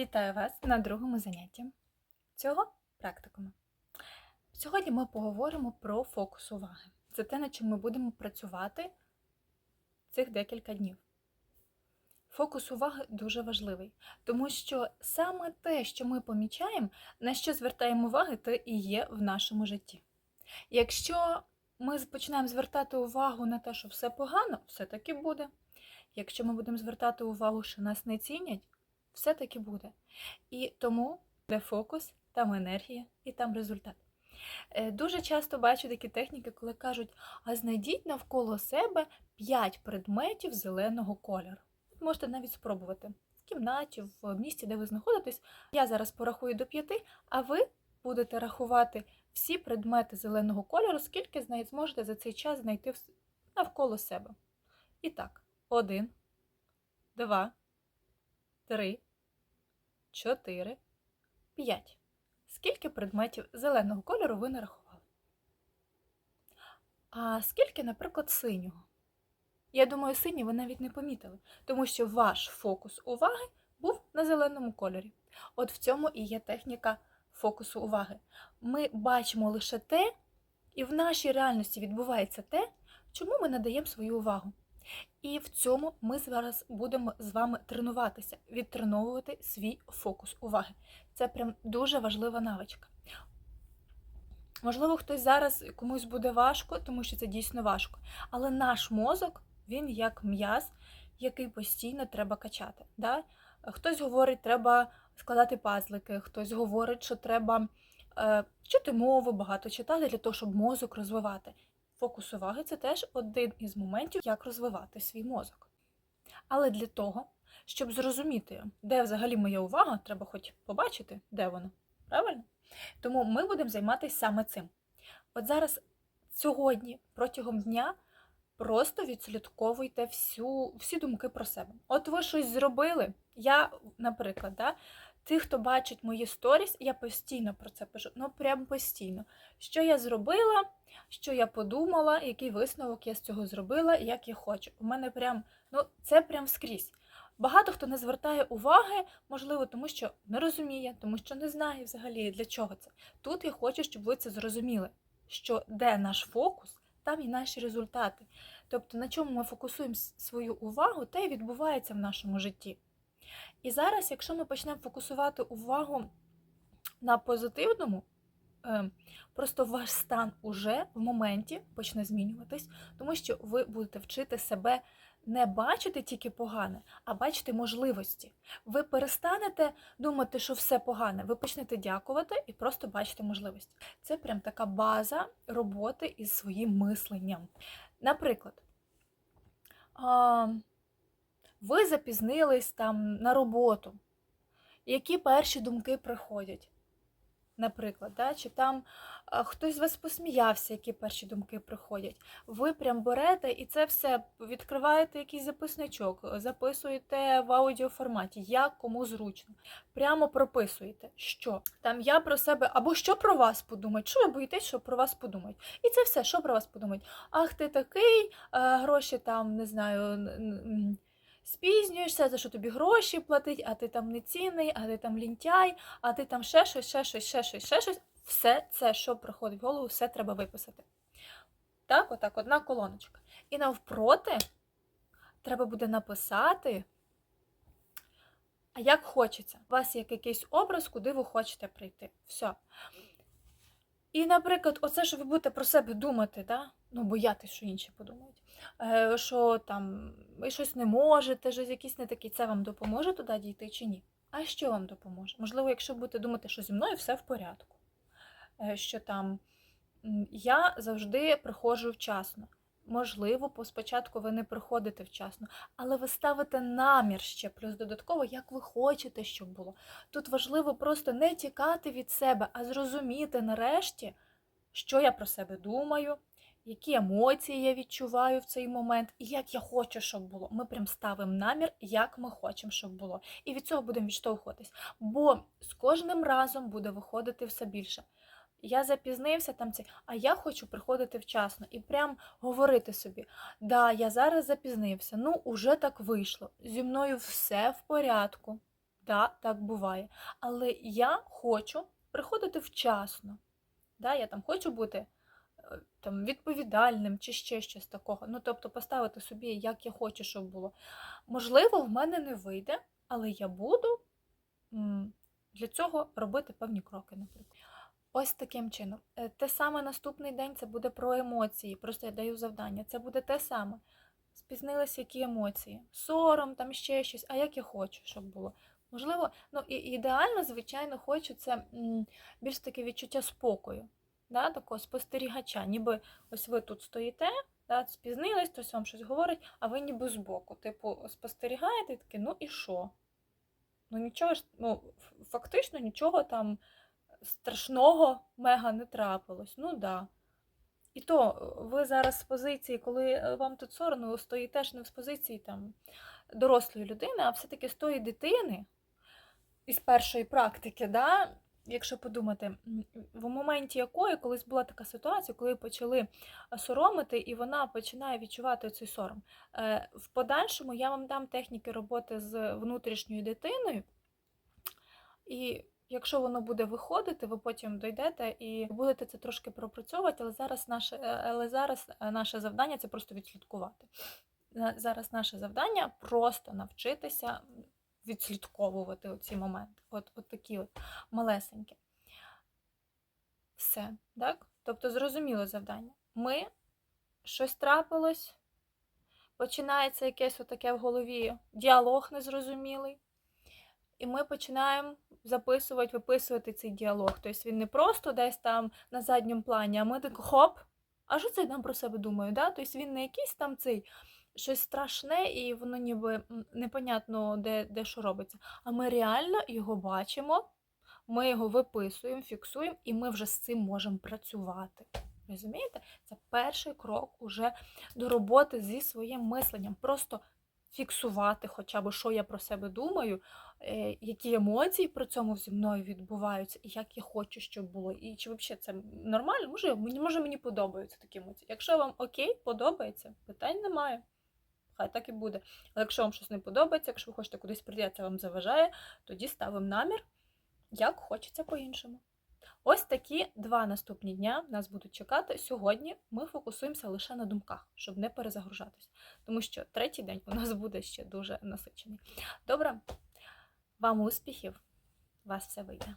Вітаю вас на другому занятті цього практикуму. Сьогодні ми поговоримо про фокус уваги. Це те, над чим ми будемо працювати цих декілька днів. Фокус уваги дуже важливий, тому що саме те, що ми помічаємо, на що звертаємо увагу, те і є в нашому житті. Якщо ми починаємо звертати увагу на те, що все погано, все таки буде. Якщо ми будемо звертати увагу, що нас не цінять, все таки буде. І тому, де фокус, там енергія і там результат. Е, Дуже часто бачу такі техніки, коли кажуть, а знайдіть навколо себе 5 предметів зеленого кольору. Можете навіть спробувати в кімнаті, в місті, де ви знаходитесь. Я зараз порахую до 5, а ви будете рахувати всі предмети зеленого кольору, скільки зможете за цей час знайти навколо себе. І так, один, два, три, чотири, п'ять. Скільки предметів зеленого кольору ви нарахували? А скільки, наприклад, синього? Я думаю, синій ви навіть не помітили, тому що ваш фокус уваги був на зеленому кольорі. От в цьому і є техніка фокусу уваги. Ми бачимо лише те, і в нашій реальності відбувається те, чому ми надаємо свою увагу. І в цьому ми зараз будемо з вами тренуватися, відтреновувати свій фокус уваги. Це прям дуже важлива навичка. Можливо, хтось зараз комусь буде важко, тому що це дійсно важко. Але наш мозок, він як м'яз, який постійно треба качати. Да? Хтось говорить, треба складати пазлики, хтось говорить, що треба е, вчити мову, багато читати для того, щоб мозок розвивати. Фокус уваги це теж один із моментів, як розвивати свій мозок. Але для того, щоб зрозуміти, де взагалі моя увага, треба хоч побачити, де вона. Правильно? Тому ми будемо займатися саме цим. От зараз, сьогодні, протягом дня, просто відслідковуйте всю, всі думки про себе. От ви щось зробили. Я, наприклад, да, тих, хто бачить мої сторіс, я постійно про це пишу. Ну, прям постійно. Що я зробила, що я подумала, який висновок я з цього зробила, як я хочу. У мене прям, ну, це прям скрізь. Багато хто не звертає уваги, можливо, тому що не розуміє, тому що не знає взагалі для чого це. Тут я хочу, щоб ви це зрозуміли, що де наш фокус, там і наші результати. Тобто, на чому ми фокусуємо свою увагу, те і відбувається в нашому житті. І зараз, якщо ми почнемо фокусувати увагу на позитивному, е, просто ваш стан уже в моменті почне змінюватись, тому що ви будете вчити себе не бачити тільки погане, а бачити можливості. Ви перестанете думати, що все погане, ви почнете дякувати і просто бачити можливості. Це прям така база роботи із своїм мисленням. Наприклад, ви запізнились там на роботу. Які перші думки приходять? Наприклад, да? чи там хтось з вас посміявся, які перші думки приходять. Ви прям берете і це все відкриваєте якийсь записничок, записуєте в аудіоформаті, як кому зручно. Прямо прописуєте, що там я про себе, або що про вас подумають, що ви боїтесь, що про вас подумають. І це все, що про вас подумають. Ах, ти такий, гроші там, не знаю. Спізнюєшся, за що тобі гроші платить, а ти там не цінний, а ти там лінтяй, а ти там ще щось, ще щось, ще щось, ще щось. Все це, що приходить в голову, все треба виписати. Так, отак, одна колоночка. І навпроти треба буде написати, а як хочеться. У вас є якийсь образ, куди ви хочете прийти. Все. І, наприклад, оце, що ви будете про себе думати, да? ну, боятись, що інші подумають, що там ви щось не можете, щось якісь не такі, це вам допоможе туди дійти чи ні? А що вам допоможе? Можливо, якщо будете думати, що зі мною все в порядку, е, що там я завжди приходжу вчасно. Можливо, спочатку ви не приходите вчасно, але ви ставите намір ще, плюс додатково, як ви хочете, щоб було. Тут важливо просто не тікати від себе, а зрозуміти нарешті, що я про себе думаю, які емоції я відчуваю в цей момент, і як я хочу, щоб було. Ми прям ставимо намір, як ми хочемо, щоб було. І від цього будемо відштовхуватись. Бо з кожним разом буде виходити все більше. Я запізнився там це, а я хочу приходити вчасно і прям говорити собі: да, я зараз запізнився, ну уже так вийшло. Зі мною все в порядку. Да, так буває. Але я хочу приходити вчасно. Да, я там хочу бути там, відповідальним чи ще щось такого. Ну, тобто поставити собі, як я хочу, щоб було. Можливо, в мене не вийде, але я буду для цього робити певні кроки, наприклад. Ось таким чином. Е, Те саме наступний день це буде про емоції. Просто я даю завдання. Це буде те саме. Спізнилися які емоції? Сором, там ще щось, а як я хочу, щоб було. Можливо, ну і ідеально, звичайно, хочу це більш таке відчуття спокою, да, такого спостерігача. Ніби ось ви тут стоїте, да, спізнились, хтось вам щось говорить, а ви ніби збоку. Типу, спостерігаєте таке, ну і що? Ну нічого ж, ну, фактично нічого там страшного мега не трапилось. Ну да. І то ви зараз з позиції, коли е, вам тут соромно, ви стоїте ж не з позиції там дорослої людини, а все-таки з тої дитини із першої практики, да, якщо подумати, в моменті якої колись була така ситуація, коли почали е, соромити, і вона починає відчувати цей сором. Е, В подальшому я вам дам техніки роботи з внутрішньою дитиною. І якщо воно буде виходити, ви потім дійдете і будете це трошки пропрацьовувати, але зараз наше, е, але зараз наше завдання це просто відслідкувати. Зараз наше завдання просто навчитися відслідковувати ці моменти. От, от такі от малесенькі. Все, так? Тобто зрозуміло завдання. Ми щось трапилось, починається якесь отаке в голові діалог незрозумілий. І ми починаємо записувати, виписувати цей діалог. Тобто він не просто десь там на задньому плані, а ми так хоп, а що це там про себе думаю? Да? Тобто він не якийсь там цей щось страшне, і воно ніби непонятно, де, де що робиться. А ми реально його бачимо, ми його виписуємо, фіксуємо, і ми вже з цим можемо працювати. Розумієте? Це перший крок уже до роботи зі своїм мисленням. Просто фіксувати, хоча б, що я про себе думаю, е, які емоції при цьому зі мною відбуваються, і як я хочу, щоб було. І чи взагалі це нормально? Може, може, мені подобаються такі емоції. Якщо вам окей, подобається, питань немає. Хай так і буде. Але якщо вам щось не подобається, якщо ви хочете кудись прийти, це вам заважає, тоді ставимо намір, як хочеться по-іншому. Ось такі два наступні дня нас будуть чекати. Сьогодні ми фокусуємося лише на думках, щоб не перезагружатися. Тому що третій день у нас буде ще дуже насичений. Добре, вам успіхів! Вас все вийде.